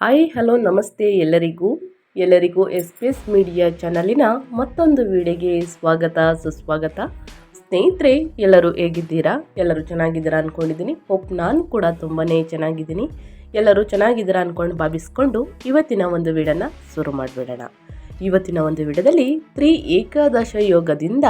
Hi, hello, ನಮಸ್ತೆ ಎಲ್ಲರಿಗೂ. ಎಲ್ಲರಿಗೂ ಎಸ್ ಪಿ ಎಸ್ ಮೀಡಿಯಾ ಚಾನಲಿನ ಮತ್ತೊಂದು ವಿಡಿಯೋಗೆ ಸ್ವಾಗತ, ಸುಸ್ವಾಗತ. ಸ್ನೇಹಿತರೆ, ಎಲ್ಲರೂ ಹೇಗಿದ್ದೀರಾ? ಎಲ್ಲರೂ ಚೆನ್ನಾಗಿದ್ದೀರಾ ಅಂದ್ಕೊಂಡಿದ್ದೀನಿ ಹೋಪ್ ನಾನು ಕೂಡ ತುಂಬಾ ಚೆನ್ನಾಗಿದ್ದೀನಿ. ಎಲ್ಲರೂ ಚೆನ್ನಾಗಿದ್ದೀರಾ ಅಂದ್ಕೊಂಡು ಭಾವಿಸ್ಕೊಂಡು ಇವತ್ತಿನ ಒಂದು ವಿಡನ್ನ ಶುರು ಮಾಡಿಬಿಡೋಣ. ಇವತ್ತಿನ ಒಂದು ವಿಡದಲ್ಲಿ ತ್ರಿ ಏಕಾದಶ ಯೋಗದಿಂದ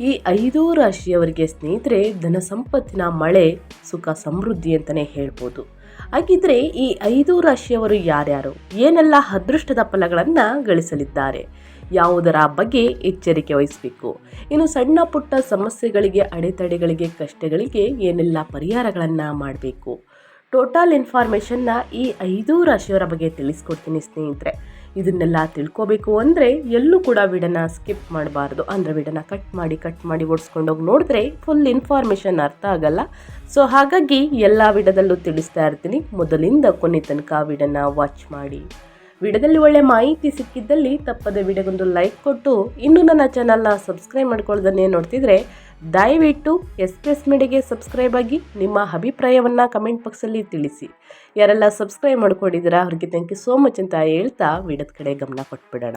ಈ ಐದು ರಾಶಿಯವರಿಗೆ ಸ್ನೇಹಿತರೆ ಧನ ಸಂಪತ್ತಿನ ಮಳೆ, ಸುಖ ಸಮೃದ್ಧಿ ಅಂತಲೇ ಹೇಳ್ಬೋದು. ಹಾಗಿದ್ರೆ ಈ ಐದು ರಾಶಿಯವರು ಯಾರ್ಯಾರು? ಏನೆಲ್ಲ ಅದೃಷ್ಟದ ಫಲಗಳನ್ನು ಗಳಿಸಲಿದ್ದಾರೆ? ಯಾವುದರ ಬಗ್ಗೆ ಎಚ್ಚರಿಕೆ ವಹಿಸಬೇಕು? ಇನ್ನು ಸಣ್ಣ ಪುಟ್ಟ ಸಮಸ್ಯೆಗಳಿಗೆ, ಅಡೆತಡೆಗಳಿಗೆ, ಕಷ್ಟಗಳಿಗೆ ಏನೆಲ್ಲ ಪರಿಹಾರಗಳನ್ನು ಮಾಡಬೇಕು? ಟೋಟಲ್ ಇನ್ಫಾರ್ಮೇಷನ್ನ ಈ ಐದು ರಾಶಿಯವರ ಬಗ್ಗೆ ತಿಳಿಸ್ಕೊಡ್ತೀನಿ ಸ್ನೇಹಿತರೆ. ಇದನ್ನೆಲ್ಲ ತಿಳ್ಕೊಬೇಕು ಅಂದರೆ ಎಲ್ಲೂ ಕೂಡ ವಿಡನ ಸ್ಕಿಪ್ ಮಾಡಬಾರ್ದು. ಅಂದರೆ ವಿಡನ ಕಟ್ ಮಾಡಿ ಕಟ್ ಮಾಡಿ ಓಡಿಸ್ಕೊಂಡೋಗಿ ನೋಡಿದ್ರೆ ಫುಲ್ ಇನ್ಫಾರ್ಮೇಷನ್ ಅರ್ಥ ಆಗಲ್ಲ. ಸೊ ಹಾಗಾಗಿ ಎಲ್ಲ ವಿಡದಲ್ಲೂ ತಿಳಿಸ್ತಾ ಇರ್ತೀನಿ. ಮೊದಲಿಂದ ಕೊನೆ ತನಕ ವಿಡನ ವಾಚ್ ಮಾಡಿ. ವಿಡದಲ್ಲಿ ಒಳ್ಳೆ ಮಾಹಿತಿ ಸಿಕ್ಕಿದ್ದಲ್ಲಿ ತಪ್ಪದೆ ವಿಡಿಯೋಗೊಂದು ಲೈಕ್ ಕೊಟ್ಟು, ಇನ್ನೂ ನನ್ನ ಚಾನಲ್ನ ಸಬ್ಸ್ಕ್ರೈಬ್ ಮಾಡ್ಕೊಳ್ಳೋದನ್ನೇ ನೋಡ್ತಿದ್ರೆ ದಯವಿಟ್ಟು ಎಸ್ ಪಿ ಎಸ್ ಮೀಡಿಯಾಗೆ ಸಬ್ಸ್ಕ್ರೈಬ್ ಆಗಿ ನಿಮ್ಮ ಅಭಿಪ್ರಾಯವನ್ನು ಕಮೆಂಟ್ ಬಾಕ್ಸಲ್ಲಿ ತಿಳಿಸಿ. ಯಾರೆಲ್ಲ ಸಬ್ಸ್ಕ್ರೈಬ್ ಮಾಡ್ಕೊಂಡಿದ್ದೀರಾ, ಅವ್ರಿಗೆ ಥ್ಯಾಂಕ್ ಯು ಸೋ ಮಚ್ ಅಂತ ಹೇಳ್ತಾ ವಿಡದ ಕಡೆ ಗಮನ ಕೊಟ್ಬಿಡೋಣ.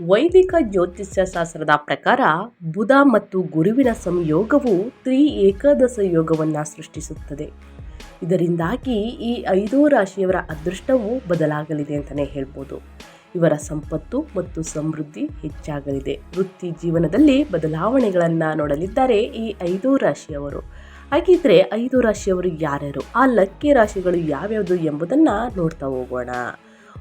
ವೈದಿಕ ಜ್ಯೋತಿಷ್ಯ ಶಾಸ್ತ್ರದ ಪ್ರಕಾರ ಬುಧ ಮತ್ತು ಗುರುವಿನ ಸಂಯೋಗವು ತ್ರಿ ಏಕಾದಶ ಯೋಗವನ್ನು ಸೃಷ್ಟಿಸುತ್ತದೆ. ಇದರಿಂದಾಗಿ ಈ ಐದು ರಾಶಿಯವರ ಅದೃಷ್ಟವು ಬದಲಾಗಲಿದೆ ಅಂತಲೇ ಹೇಳ್ಬೋದು. ಇವರ ಸಂಪತ್ತು ಮತ್ತು ಸಮೃದ್ಧಿ ಹೆಚ್ಚಾಗಲಿದೆ. ವೃತ್ತಿ ಜೀವನದಲ್ಲಿ ಬದಲಾವಣೆಗಳನ್ನು ನೋಡಲಿದ್ದಾರೆ ಈ ಐದು ರಾಶಿಯವರು. ಹಾಗಿದ್ರೆ ಐದು ರಾಶಿಯವರು ಯಾರ್ಯಾರು? ಆ ಲಕ್ಕಿ ರಾಶಿಗಳು ಯಾವ್ಯಾವುದು ಎಂಬುದನ್ನು ನೋಡ್ತಾ ಹೋಗೋಣ.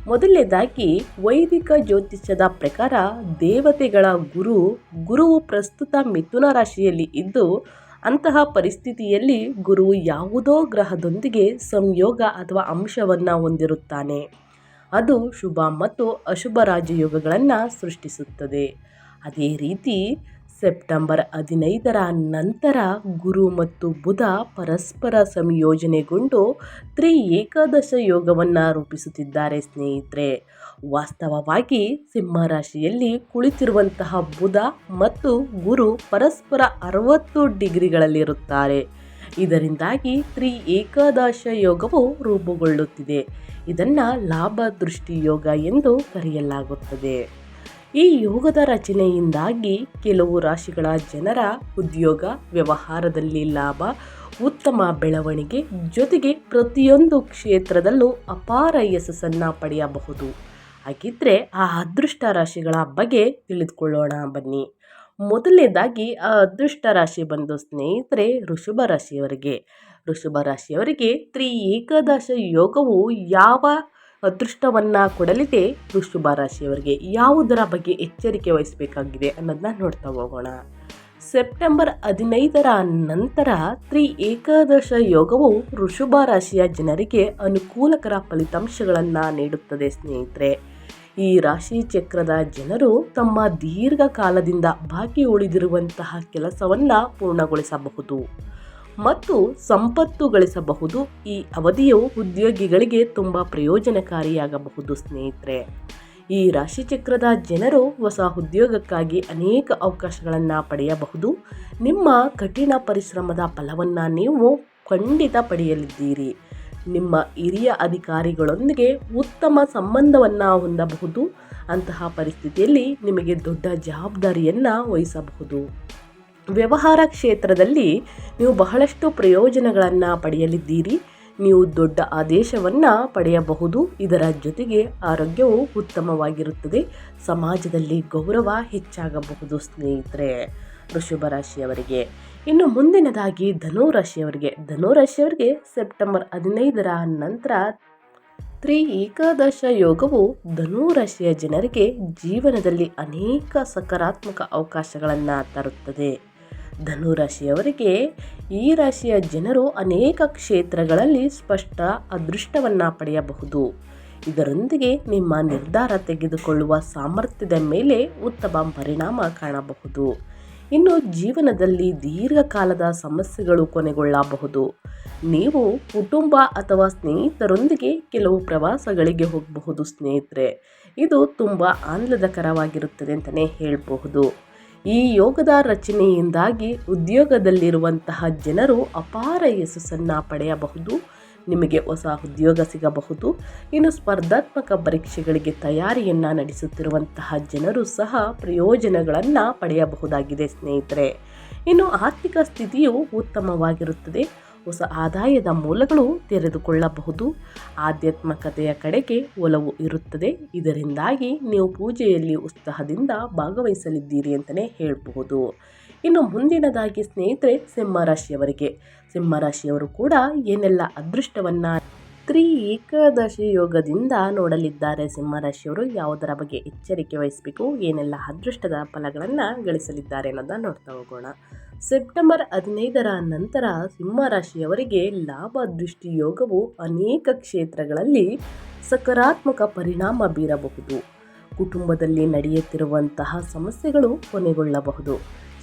ಮೊದಲನೇದಾಗಿ ವೈದಿಕ ಜ್ಯೋತಿಷ್ಯದ ಪ್ರಕಾರ ದೇವತೆಗಳ ಗುರು, ಗುರುವು ಪ್ರಸ್ತುತ ಮಿಥುನ ರಾಶಿಯಲ್ಲಿ ಇದ್ದು, ಅಂತಹ ಪರಿಸ್ಥಿತಿಯಲ್ಲಿ ಗುರು ಯಾವುದೋ ಗ್ರಹದೊಂದಿಗೆ ಸಂಯೋಗ ಅಥವಾ ಅಂಶವನ್ನು ಹೊಂದಿರುತ್ತಾನೆ. ಅದು ಶುಭ ಮತ್ತು ಅಶುಭ ರಾಜಯೋಗಗಳನ್ನು ಸೃಷ್ಟಿಸುತ್ತದೆ. ಅದೇ ರೀತಿ ಸೆಪ್ಟೆಂಬರ್ ಹದಿನೈದರ ನಂತರ ಗುರು ಮತ್ತು ಬುಧ ಪರಸ್ಪರ ಸಂಯೋಜನೆಗೊಂಡು ತ್ರಿ ಏಕಾದಶ ಯೋಗವನ್ನು ರೂಪಿಸುತ್ತಿದ್ದಾರೆ ಸ್ನೇಹಿತರೆ. ವಾಸ್ತವವಾಗಿ ಸಿಂಹ ರಾಶಿಯಲ್ಲಿ ಕುಳಿತಿರುವಂತಹ ಬುಧ ಮತ್ತು ಗುರು ಪರಸ್ಪರ ಅರವತ್ತು ಡಿಗ್ರಿಗಳಲ್ಲಿರುತ್ತಾರೆ. ಇದರಿಂದಾಗಿ ತ್ರಿ ಏಕಾದಶ ಯೋಗವು ರೂಪುಗೊಳ್ಳುತ್ತಿದೆ. ಇದನ್ನು ಲಾಭ ದೃಷ್ಟಿ ಯೋಗ ಎಂದು ಕರೆಯಲಾಗುತ್ತದೆ. ಈ ಯೋಗದ ರಚನೆಯಿಂದಾಗಿ ಕೆಲವು ರಾಶಿಗಳ ಜನರ ಉದ್ಯೋಗ, ವ್ಯವಹಾರದಲ್ಲಿ ಲಾಭ, ಉತ್ತಮ ಬೆಳವಣಿಗೆ ಜೊತೆಗೆ ಪ್ರತಿಯೊಂದು ಕ್ಷೇತ್ರದಲ್ಲೂ ಅಪಾರ ಯಶಸ್ಸನ್ನು ಪಡೆಯಬಹುದು. ಹಾಗಿದ್ರೆ ಆ ಅದೃಷ್ಟ ರಾಶಿಗಳ ಬಗ್ಗೆ ತಿಳಿದುಕೊಳ್ಳೋಣ ಬನ್ನಿ. ಮೊದಲನೇದಾಗಿ ಆ ಅದೃಷ್ಟ ರಾಶಿ ಬಂದು ಸ್ನೇಹಿತರೆ ಋಷಭ ರಾಶಿಯವರಿಗೆ. ಋಷಭ ರಾಶಿಯವರಿಗೆ ತ್ರಿ ಏಕಾದಶ ಯೋಗವು ಯಾವ ಅದೃಷ್ಟವನ್ನು ಕೊಡಲಿದೆ ವೃಷಭ ರಾಶಿಯವರಿಗೆ. ಯಾವುದರ ಬಗ್ಗೆ ಎಚ್ಚರಿಕೆ ವಹಿಸಬೇಕಾಗಿದೆ ಅನ್ನೋದನ್ನ ನೋಡ್ತಾ ಹೋಗೋಣ. ಸೆಪ್ಟೆಂಬರ್ ಹದಿನೈದರ ನಂತರ ತ್ರಿ ಏಕಾದಶ ಯೋಗವು ವೃಷಭ ರಾಶಿಯ ಜನರಿಗೆ ಅನುಕೂಲಕರ ಫಲಿತಾಂಶಗಳನ್ನು ನೀಡುತ್ತದೆ ಸ್ನೇಹಿತರೆ. ಈ ರಾಶಿ ಚಕ್ರದ ಜನರು ತಮ್ಮ ದೀರ್ಘಕಾಲದಿಂದ ಬಾಕಿ ಉಳಿದಿರುವಂತಹ ಕೆಲಸವನ್ನು ಪೂರ್ಣಗೊಳಿಸಬಹುದು. ಮತ್ತು ಸಂಪತ್ತು ಗಳಿಸಬಹುದು. ಈ ಅವಧಿಯು ಉದ್ಯೋಗಿಗಳಿಗೆ ತುಂಬ ಪ್ರಯೋಜನಕಾರಿಯಾಗಬಹುದು, ಸ್ನೇಹಿತರೆ. ಈ ರಾಶಿಚಕ್ರದ ಜನರು ಹೊಸ ಉದ್ಯೋಗಕ್ಕಾಗಿ ಅನೇಕ ಅವಕಾಶಗಳನ್ನು ಪಡೆಯಬಹುದು. ನಿಮ್ಮ ಕಠಿಣ ಪರಿಶ್ರಮದ ಫಲವನ್ನು ನೀವು ಖಂಡಿತ ಪಡೆಯಲಿದ್ದೀರಿ. ನಿಮ್ಮ ಹಿರಿಯ ಅಧಿಕಾರಿಗಳೊಂದಿಗೆ ಉತ್ತಮ ಸಂಬಂಧವನ್ನು ಹೊಂದಬಹುದು. ಅಂತಹ ಪರಿಸ್ಥಿತಿಯಲ್ಲಿ ನಿಮಗೆ ದೊಡ್ಡ ಜವಾಬ್ದಾರಿಯನ್ನು ವಹಿಸಬಹುದು. ವ್ಯವಹಾರ ಕ್ಷೇತ್ರದಲ್ಲಿ ನೀವು ಬಹಳಷ್ಟು ಪ್ರಯೋಜನಗಳನ್ನು ಪಡೆಯಲಿದ್ದೀರಿ. ನೀವು ದೊಡ್ಡ ಆದೇಶವನ್ನು ಪಡೆಯಬಹುದು. ಇದರ ಜೊತೆಗೆ ಆರೋಗ್ಯವು ಉತ್ತಮವಾಗಿರುತ್ತದೆ. ಸಮಾಜದಲ್ಲಿ ಗೌರವ ಹೆಚ್ಚಾಗಬಹುದು, ಸ್ನೇಹಿತರೆ. ವೃಷಭ ರಾಶಿಯವರಿಗೆ. ಇನ್ನು ಮುಂದಿನದಾಗಿ ಧನು ರಾಶಿಯವರಿಗೆ. ಧನು ರಾಶಿಯವರಿಗೆ ಸೆಪ್ಟೆಂಬರ್ ಹದಿನೈದರ ನಂತರ ತ್ರಿ ಏಕಾದಶ ಯೋಗವು ಧನು ರಾಶಿಯ ಜನರಿಗೆ ಜೀವನದಲ್ಲಿ ಅನೇಕ ಸಕಾರಾತ್ಮಕ ಅವಕಾಶಗಳನ್ನು ತರುತ್ತದೆ. ಧನುರಾಶಿಯವರಿಗೆ ಈ ರಾಶಿಯ ಜನರು ಅನೇಕ ಕ್ಷೇತ್ರಗಳಲ್ಲಿ ಸ್ಪಷ್ಟ ಅದೃಷ್ಟವನ್ನು ಪಡೆಯಬಹುದು. ಇದರೊಂದಿಗೆ ನಿಮ್ಮ ನಿರ್ಧಾರ ತೆಗೆದುಕೊಳ್ಳುವ ಸಾಮರ್ಥ್ಯದ ಮೇಲೆ ಉತ್ತಮ ಪರಿಣಾಮ ಕಾಣಬಹುದು. ಇನ್ನು ಜೀವನದಲ್ಲಿ ದೀರ್ಘಕಾಲದ ಸಮಸ್ಯೆಗಳು ಕೊನೆಗೊಳ್ಳಬಹುದು. ನೀವು ಕುಟುಂಬ ಅಥವಾ ಸ್ನೇಹಿತರೊಂದಿಗೆ ಕೆಲವು ಪ್ರವಾಸಗಳಿಗೆ ಹೋಗಬಹುದು ಸ್ನೇಹಿತರೆ. ಇದು ತುಂಬ ಆಹ್ಲಾದಕರವಾಗಿರುತ್ತದೆ ಅಂತಲೇ ಹೇಳಬಹುದು. ಈ ಯೋಗದ ರಚನೆಯಿಂದಾಗಿ ಉದ್ಯೋಗದಲ್ಲಿರುವಂತಹ ಜನರು ಅಪಾರ ಯಶಸ್ಸನ್ನು ಪಡೆಯಬಹುದು, ನಿಮಗೆ ಹೊಸ ಉದ್ಯೋಗ ಸಿಗಬಹುದು. ಇನ್ನು ಸ್ಪರ್ಧಾತ್ಮಕ ಪರೀಕ್ಷೆಗಳಿಗೆ ತಯಾರಿಯನ್ನು ನಡೆಸುತ್ತಿರುವಂತಹ ಜನರು ಸಹ ಪ್ರಯೋಜನಗಳನ್ನು ಪಡೆಯಬಹುದಾಗಿದೆ ಸ್ನೇಹಿತರೆ. ಇನ್ನು ಆರ್ಥಿಕ ಸ್ಥಿತಿಯು ಉತ್ತಮವಾಗಿರುತ್ತದೆ. ಹೊಸ ಆದಾಯದ ಮೂಲಗಳು ತೆರೆದುಕೊಳ್ಳಬಹುದು. ಆಧ್ಯಾತ್ಮಕತೆಯ ಕಡೆಗೆ ಒಲವು ಇರುತ್ತದೆ. ಇದರಿಂದಾಗಿ ನೀವು ಪೂಜೆಯಲ್ಲಿ ಉತ್ಸಾಹದಿಂದ ಭಾಗವಹಿಸಲಿದ್ದೀರಿ ಅಂತಲೇ ಹೇಳಬಹುದು. ಇನ್ನು ಮುಂದಿನದಾಗಿ ಸ್ನೇಹಿತರೆ, ಸಿಂಹರಾಶಿಯವರಿಗೆ. ಸಿಂಹರಾಶಿಯವರು ಕೂಡ ಏನೆಲ್ಲ ಅದೃಷ್ಟವನ್ನು ತ್ರಿ ಏಕಾದಶಿ ಯೋಗದಿಂದ ನೋಡಲಿದ್ದಾರೆ. ಸಿಂಹರಾಶಿಯವರು ಯಾವುದರ ಬಗ್ಗೆ ಎಚ್ಚರಿಕೆ ವಹಿಸಬೇಕು, ಏನೆಲ್ಲ ಅದೃಷ್ಟದ ಫಲಗಳನ್ನು ಗಳಿಸಲಿದ್ದಾರೆ ಅನ್ನೋದನ್ನ ನೋಡ್ತಾ ಹೋಗೋಣ. ಸೆಪ್ಟೆಂಬರ್ ಹದಿನೈದರ ನಂತರ ಸಿಂಹರಾಶಿಯವರಿಗೆ ಲಾಭ ದೃಷ್ಟಿ ಯೋಗವು ಅನೇಕ ಕ್ಷೇತ್ರಗಳಲ್ಲಿ ಸಕಾರಾತ್ಮಕ ಪರಿಣಾಮ ಬೀರಬಹುದು. ಕುಟುಂಬದಲ್ಲಿ ನಡೆಯುತ್ತಿರುವಂತಹ ಸಮಸ್ಯೆಗಳು ಕೊನೆಗೊಳ್ಳಬಹುದು.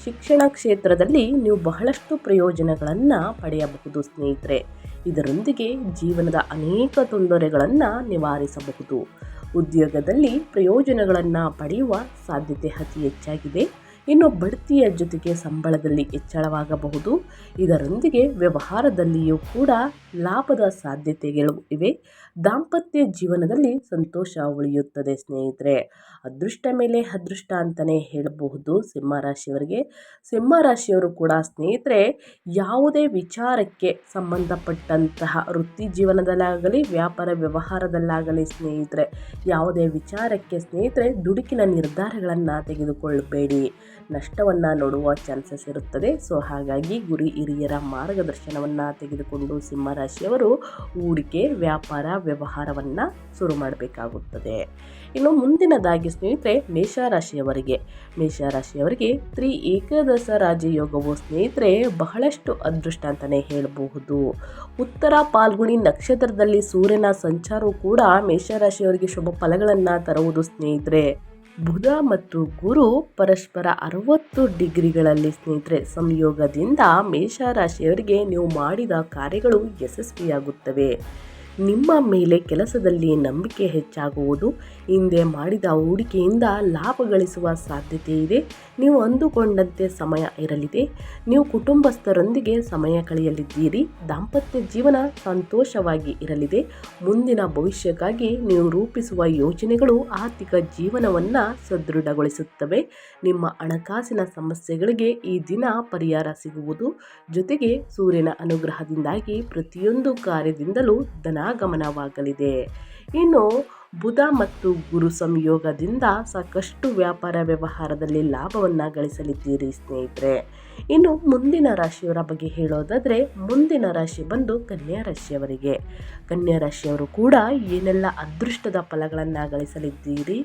ಶಿಕ್ಷಣ ಕ್ಷೇತ್ರದಲ್ಲಿ ನೀವು ಬಹಳಷ್ಟು ಪ್ರಯೋಜನಗಳನ್ನು ಪಡೆಯಬಹುದು ಸ್ನೇಹಿತರೆ. ಇದರೊಂದಿಗೆ ಜೀವನದ ಅನೇಕ ತೊಂದರೆಗಳನ್ನು ನಿವಾರಿಸಬಹುದು. ಉದ್ಯೋಗದಲ್ಲಿ ಪ್ರಯೋಜನಗಳನ್ನು ಪಡೆಯುವ ಸಾಧ್ಯತೆ ಅತಿ ಹೆಚ್ಚಾಗಿದೆ. ಇನ್ನು ಬಡ್ತಿಯ ಜೊತೆಗೆ ಸಂಬಳದಲ್ಲಿ ಹೆಚ್ಚಳವಾಗಬಹುದು. ಇದರೊಂದಿಗೆ ವ್ಯವಹಾರದಲ್ಲಿಯೂ ಕೂಡ ಲಾಭದ ಸಾಧ್ಯತೆಗಳು ಇವೆ. ದಾಂಪತ್ಯ ಜೀವನದಲ್ಲಿ ಸಂತೋಷ ಉಳಿಯುತ್ತದೆ ಸ್ನೇಹಿತರೆ. ಅದೃಷ್ಟ ಮೇಲೆ ಅದೃಷ್ಟ ಅಂತಲೇ ಹೇಳಬಹುದು ಸಿಂಹರಾಶಿಯವರಿಗೆ. ಸಿಂಹರಾಶಿಯವರು ಕೂಡ ಸ್ನೇಹಿತರೆ, ಯಾವುದೇ ವಿಚಾರಕ್ಕೆ ಸಂಬಂಧಪಟ್ಟಂತಹ ವೃತ್ತಿ ಜೀವನದಲ್ಲಾಗಲಿ, ವ್ಯಾಪಾರ ವ್ಯವಹಾರದಲ್ಲಾಗಲಿ ಸ್ನೇಹಿತರೆ, ಯಾವುದೇ ವಿಚಾರಕ್ಕೆ ಸ್ನೇಹಿತರೆ, ದುಡುಕಿನ ನಿರ್ಧಾರಗಳನ್ನು ತೆಗೆದುಕೊಳ್ಳಬೇಡಿ ನಷ್ಟವನ್ನು ನೋಡುವ ಚಾನ್ಸಸ್ ಇರುತ್ತದೆ. ಸೊ, ಹಾಗಾಗಿ ಗುರಿ ಹಿರಿಯರ ಮಾರ್ಗದರ್ಶನವನ್ನು ತೆಗೆದುಕೊಂಡು ಸಿಂಹರಾಶಿಯವರು ಹೂಡಿಕೆ, ವ್ಯಾಪಾರ, ವ್ಯವಹಾರವನ್ನು ಶುರು ಮಾಡಬೇಕಾಗುತ್ತದೆ. ಇನ್ನು ಮುಂದಿನದಾಗಿ ಸ್ನೇಹಿತರೆ ಮೇಷರಾಶಿಯವರಿಗೆ ಮೇಷರಾಶಿಯವರಿಗೆ ತ್ರಿ ಏಕಾದಶ ರಾಜಯೋಗವು ಸ್ನೇಹಿತರೆ ಬಹಳಷ್ಟು ಅದೃಷ್ಟ ಅಂತಲೇ ಹೇಳಬಹುದು. ಉತ್ತರ ಪಾಲ್ಗುಣಿ ನಕ್ಷತ್ರದಲ್ಲಿ ಸೂರ್ಯನ ಸಂಚಾರವು ಕೂಡ ಮೇಷರಾಶಿಯವರಿಗೆ ಶುಭ ಫಲಗಳನ್ನು ತರುವುದು ಸ್ನೇಹಿತರೆ. ಬುಧ ಮತ್ತು ಗುರು ಪರಸ್ಪರ ಅರವತ್ತು ಡಿಗ್ರಿಗಳಲ್ಲಿ ಸ್ನೇಹಿತರೆ ಸಂಯೋಗದಿಂದ ಮೇಷರಾಶಿಯವರಿಗೆ ನೀವು ಮಾಡಿದ ಕಾರ್ಯಗಳು ಯಶಸ್ವಿಯಾಗುತ್ತವೆ. ನಿಮ್ಮ ಮೇಲೆ ಕೆಲಸದಲ್ಲಿ ನಂಬಿಕೆ ಹೆಚ್ಚಾಗುವುದು. ಹಿಂದೆ ಮಾಡಿದ ಹೂಡಿಕೆಯಿಂದ ಲಾಭ ಗಳಿಸುವ ಸಾಧ್ಯತೆ ಇದೆ. ನೀವು ಅಂದುಕೊಂಡಂತೆ ಸಮಯ ಇರಲಿದೆ. ನೀವು ಕುಟುಂಬಸ್ಥರೊಂದಿಗೆ ಸಮಯ ಕಳೆಯಲಿದ್ದೀರಿ. ದಾಂಪತ್ಯ ಜೀವನ ಸಂತೋಷವಾಗಿ ಇರಲಿದೆ. ಮುಂದಿನ ಭವಿಷ್ಯಕ್ಕಾಗಿ ನೀವು ರೂಪಿಸುವ ಯೋಜನೆಗಳು ಆರ್ಥಿಕ ಜೀವನವನ್ನು ಸದೃಢಗೊಳಿಸುತ್ತವೆ. ನಿಮ್ಮ ಹಣಕಾಸಿನ ಸಮಸ್ಯೆಗಳಿಗೆ ಈ ದಿನ ಪರಿಹಾರ ಸಿಗುವುದು. ಜೊತೆಗೆ ಸೂರ್ಯನ ಅನುಗ್ರಹದಿಂದಾಗಿ ಪ್ರತಿಯೊಂದು ಕಾರ್ಯದಿಂದಲೂ ಧನಾಗಮನವಾಗಲಿದೆ ಇನ್ನು ಬುಧ ಮತ್ತು ಗುರು ಸಂಯೋಗದಿಂದ ಸಾಕಷ್ಟು ವ್ಯಾಪಾರ ವ್ಯವಹಾರದಲ್ಲಿ ಲಾಭವನ್ನು ಗಳಿಸಲಿದ್ದೀರಿ ಸ್ನೇಹಿತರೆ. ಇನ್ನು ಮುಂದಿನ ರಾಶಿಯವರ ಬಗ್ಗೆ ಹೇಳೋದಾದರೆ ಮುಂದಿನ ರಾಶಿ ಬಂದು ಕನ್ಯಾ ರಾಶಿಯವರಿಗೆ. ಕನ್ಯಾ ರಾಶಿಯವರು ಕೂಡ ಏನೆಲ್ಲ ಅದೃಷ್ಟದ ಫಲಗಳನ್ನು ಗಳಿಸಲಿದ್ದೀರಿ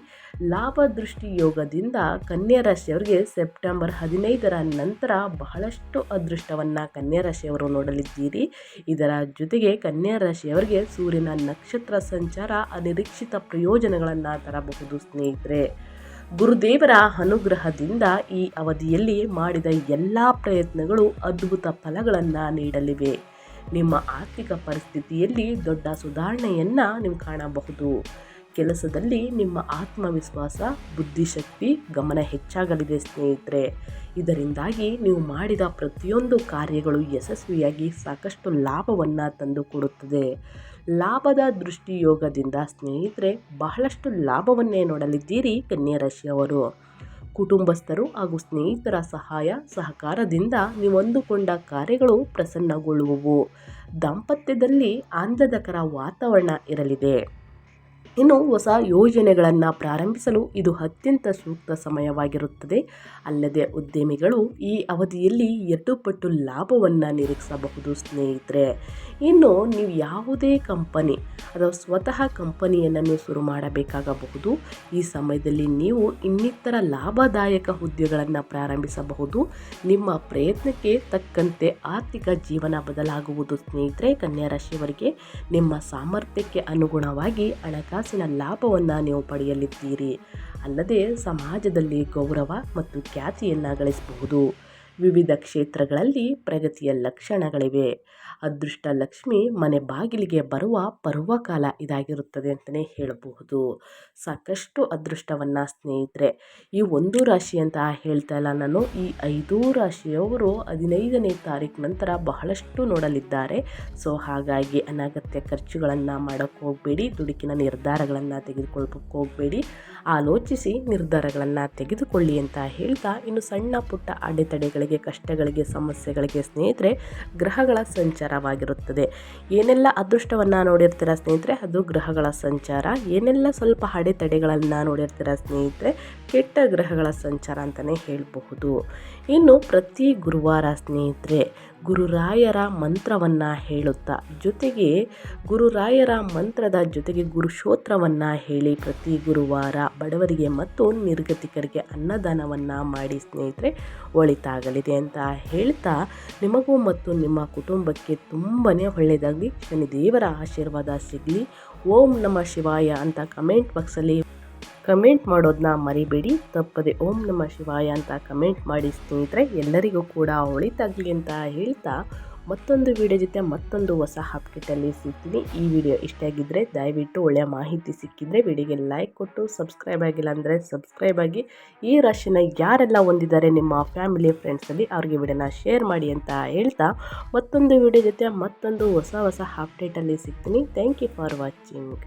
ಲಾಭ ದೃಷ್ಟಿ ಯೋಗದಿಂದ ಕನ್ಯಾ ರಾಶಿಯವರಿಗೆ ಸೆಪ್ಟೆಂಬರ್ ಹದಿನೈದರ ನಂತರ ಬಹಳಷ್ಟು ಅದೃಷ್ಟವನ್ನು ಕನ್ಯಾ ರಾಶಿಯವರು ನೋಡಲಿದ್ದೀರಿ. ಇದರ ಜೊತೆಗೆ ಕನ್ಯಾ ರಾಶಿಯವರಿಗೆ ಸೂರ್ಯನ ನಕ್ಷತ್ರ ಸಂಚಾರ ಅನಿರೀಕ್ಷಿತ ಪ್ರಯೋಜನಗಳನ್ನು ತರಬಹುದು ಸ್ನೇಹಿತರೆ. ಗುರುದೇವರ ಅನುಗ್ರಹದಿಂದ ಈ ಅವಧಿಯಲ್ಲಿ ಮಾಡಿದ ಎಲ್ಲ ಪ್ರಯತ್ನಗಳು ಅದ್ಭುತ ಫಲಗಳನ್ನು ನೀಡಲಿವೆ. ನಿಮ್ಮ ಆರ್ಥಿಕ ಪರಿಸ್ಥಿತಿಯಲ್ಲಿ ದೊಡ್ಡ ಸುಧಾರಣೆಯನ್ನು ನೀವು ಕಾಣಬಹುದು. ಕೆಲಸದಲ್ಲಿ ನಿಮ್ಮ ಆತ್ಮವಿಶ್ವಾಸ, ಬುದ್ಧಿಶಕ್ತಿ ಗಮನ ಹೆಚ್ಚಾಗಲಿದೆ ಸ್ನೇಹಿತರೆ. ಇದರಿಂದಾಗಿ ನೀವು ಮಾಡಿದ ಪ್ರತಿಯೊಂದು ಕಾರ್ಯಗಳು ಯಶಸ್ವಿಯಾಗಿ ಸಾಕಷ್ಟು ಲಾಭವನ್ನು ತಂದುಕೊಡುತ್ತದೆ. ಲಾಭದ ದೃಷ್ಟಿಯೋಗದಿಂದ ಸ್ನೇಹಿತರೆ, ಬಹಳಷ್ಟು ಲಾಭವನ್ನೇ ನೋಡಲಿದ್ದೀರಿ ಕನ್ಯಾ ರಾಶಿಯವರು ಕುಟುಂಬಸ್ಥರು ಹಾಗೂ ಸ್ನೇಹಿತರ ಸಹಾಯ, ಸಹಕಾರದಿಂದ ನೀವು ಅಂದುಕೊಂಡ ಕಾರ್ಯಗಳು ಪ್ರಸನ್ನಗೊಳ್ಳುವವು. ದಾಂಪತ್ಯದಲ್ಲಿ ಆನಂದಕರ ವಾತಾವರಣ ಇರಲಿದೆ. ಇನ್ನು ಹೊಸ ಯೋಜನೆಗಳನ್ನು ಪ್ರಾರಂಭಿಸಲು ಇದು ಅತ್ಯಂತ ಸೂಕ್ತ ಸಮಯವಾಗಿರುತ್ತದೆ. ಅಲ್ಲದೆ ಉದ್ಯಮಿಗಳು ಈ ಅವಧಿಯಲ್ಲಿ ಎರಡು ಪಟ್ಟು ಲಾಭವನ್ನು ನಿರೀಕ್ಷಿಸಬಹುದು ಸ್ನೇಹಿತರೆ. ಇನ್ನು ನೀವು ಯಾವುದೇ ಕಂಪನಿ ಅಥವಾ ಸ್ವತಃ ಕಂಪನಿಯನ್ನು ನೀವು ಶುರು ಮಾಡಬೇಕಾಗಬಹುದು. ಈ ಸಮಯದಲ್ಲಿ ನೀವು ಇನ್ನಿತರ ಲಾಭದಾಯಕ ಹುದ್ದೆಗಳನ್ನು ಪ್ರಾರಂಭಿಸಬಹುದು. ನಿಮ್ಮ ಪ್ರಯತ್ನಕ್ಕೆ ತಕ್ಕಂತೆ ಆರ್ಥಿಕ ಜೀವನ ಬದಲಾಗುವುದು ಸ್ನೇಹಿತರೆ. ಕನ್ಯಾ ರಾಶಿಯವರಿಗೆ ನಿಮ್ಮ ಸಾಮರ್ಥ್ಯಕ್ಕೆ ಅನುಗುಣವಾಗಿ ಹಣಕಾಸು ಹಣಕಾಸಿನ ಲಾಭವನ್ನು ನೀವು ಪಡೆಯಲಿದ್ದೀರಿ. ಅಲ್ಲದೆ ಸಮಾಜದಲ್ಲಿ ಗೌರವ ಮತ್ತು ಖ್ಯಾತಿಯನ್ನು ಗಳಿಸಬಹುದು. ವಿವಿಧ ಕ್ಷೇತ್ರಗಳಲ್ಲಿ ಪ್ರಗತಿಯ ಲಕ್ಷಣಗಳಿವೆ. ಅದೃಷ್ಟ ಲಕ್ಷ್ಮಿ ಮನೆ ಬಾಗಿಲಿಗೆ ಬರುವ ಪರ್ವಕಾಲ ಇದಾಗಿರುತ್ತದೆ ಅಂತಲೇ ಹೇಳಬಹುದು. ಸಾಕಷ್ಟು ಅದೃಷ್ಟವನ್ನು ಸ್ನೇಹಿತರೆ, ಈ ಒಂದು ರಾಶಿ ಅಂತ ಹೇಳ್ತಾ ಇಲ್ಲ. ನಾನು ಈ ಐದೂ ರಾಶಿಯವರು ಹದಿನೈದನೇ ತಾರೀಕು ನಂತರ ಬಹಳಷ್ಟು ನೋಡಲಿದ್ದಾರೆ. ಸೊ, ಹಾಗಾಗಿ ಅನಗತ್ಯ ಖರ್ಚುಗಳನ್ನು ಮಾಡೋಕ್ಕೆ ಹೋಗಬೇಡಿ, ದುಡುಕಿನ ನಿರ್ಧಾರಗಳನ್ನು ತೆಗೆದುಕೊಳ್ಬೇಕು, ಹೋಗಬೇಡಿ. ಆಲೋಚಿಸಿ ನಿರ್ಧಾರಗಳನ್ನು ತೆಗೆದುಕೊಳ್ಳಿ ಅಂತ ಹೇಳ್ತಾ ಇನ್ನು ಸಣ್ಣ ಪುಟ್ಟ ಅಡೆತಡೆಗಳಿಗೆ, ಕಷ್ಟಗಳಿಗೆ, ಸಮಸ್ಯೆಗಳಿಗೆ ಸ್ನೇಹಿತರೆ, ಗ್ರಹಗಳ ಸಂಚಾರವಾಗಿರುತ್ತದೆ. ಏನೆಲ್ಲ ಅದೃಷ್ಟವನ್ನು ನೋಡಿರ್ತೀರ ಸ್ನೇಹಿತರೆ? ಅದು ಗ್ರಹಗಳ ಸಂಚಾರ. ಏನೆಲ್ಲ ಸ್ವಲ್ಪ ಅಡೆತಡೆಗಳನ್ನು ನೋಡಿರ್ತೀರ ಸ್ನೇಹಿತರೆ? ಕೆಟ್ಟ ಗ್ರಹಗಳ ಸಂಚಾರ ಅಂತಲೇ ಹೇಳಬಹುದು. ಇನ್ನು ಪ್ರತಿ ಗುರುವಾರ ಸ್ನೇಹಿತರೆ ಗುರುರಾಯರ ಮಂತ್ರವನ್ನು ಹೇಳುತ್ತಾ. ಜೊತೆಗೆ ಗುರುರಾಯರ ಮಂತ್ರದ ಜೊತೆಗೆ ಗುರುಶೋತ್ರವನ್ನು ಹೇಳಿ ಪ್ರತಿ ಗುರುವಾರ ಬಡವರಿಗೆ ಮತ್ತು ನಿರ್ಗತಿಕರಿಗೆ ಅನ್ನದಾನವನ್ನು ಮಾಡಿ ಸ್ನೇಹಿತರೆ, ಒಳಿತಾಗಲಿದೆ ಅಂತ ಹೇಳ್ತಾ ನಿಮಗೂ ಮತ್ತು ನಿಮ್ಮ ಕುಟುಂಬಕ್ಕೆ ತುಂಬಾ ಒಳ್ಳೆಯದಾಗಲಿ. ಶನಿದೇವರ ಆಶೀರ್ವಾದ ಸಿಗಲಿ. ಓಂ ನಮ ಶಿವಾಯ ಅಂತ ಕಮೆಂಟ್ ಬಾಕ್ಸಲ್ಲಿ ಕಮೆಂಟ್ ಮಾಡೋದನ್ನ ಮರಿಬೇಡಿ, ತಪ್ಪದೆ ಓಂ ನಮ ಶಿವಾಯ ಅಂತ ಕಮೆಂಟ್ ಮಾಡಿ ಸ್ನೇಹಿತರೆ, ಎಲ್ಲರಿಗೂ ಕೂಡ ಒಳಿತಾಗಲಿ ಅಂತ ಹೇಳ್ತಾ ಮತ್ತೊಂದು ವಿಡಿಯೋ ಜೊತೆ ಮತ್ತೊಂದು ಹೊಸ ಅಪ್ಡೇಟಲ್ಲಿ ಸಿಗ್ತೀನಿ. ಈ ವಿಡಿಯೋ ಇಷ್ಟ ಆಗಿದ್ದರೆ ದಯವಿಟ್ಟು ಒಳ್ಳೆಯ ಮಾಹಿತಿ ಸಿಕ್ಕಿದರೆ ವಿಡಿಯೋಗೆ ಲೈಕ್ ಕೊಟ್ಟು ಸಬ್ಸ್ಕ್ರೈಬ್ ಆಗಿಲ್ಲ ಅಂದರೆ ಸಬ್ಸ್ಕ್ರೈಬ್ ಆಗಿ. ಈ ರಾಶಿನ ಯಾರೆಲ್ಲ ಹೊಂದಿದ್ದಾರೆ ನಿಮ್ಮ ಫ್ಯಾಮಿಲಿ ಫ್ರೆಂಡ್ಸಲ್ಲಿ ಅವ್ರಿಗೆ ವಿಡಿಯೋನ ಶೇರ್ ಮಾಡಿ ಅಂತ ಹೇಳ್ತಾ ಮತ್ತೊಂದು ವಿಡಿಯೋ ಜೊತೆ ಮತ್ತೊಂದು ಹೊಸ ಹೊಸ ಅಪ್ಡೇಟಲ್ಲಿ ಸಿಗ್ತೀನಿ. Thank you for watching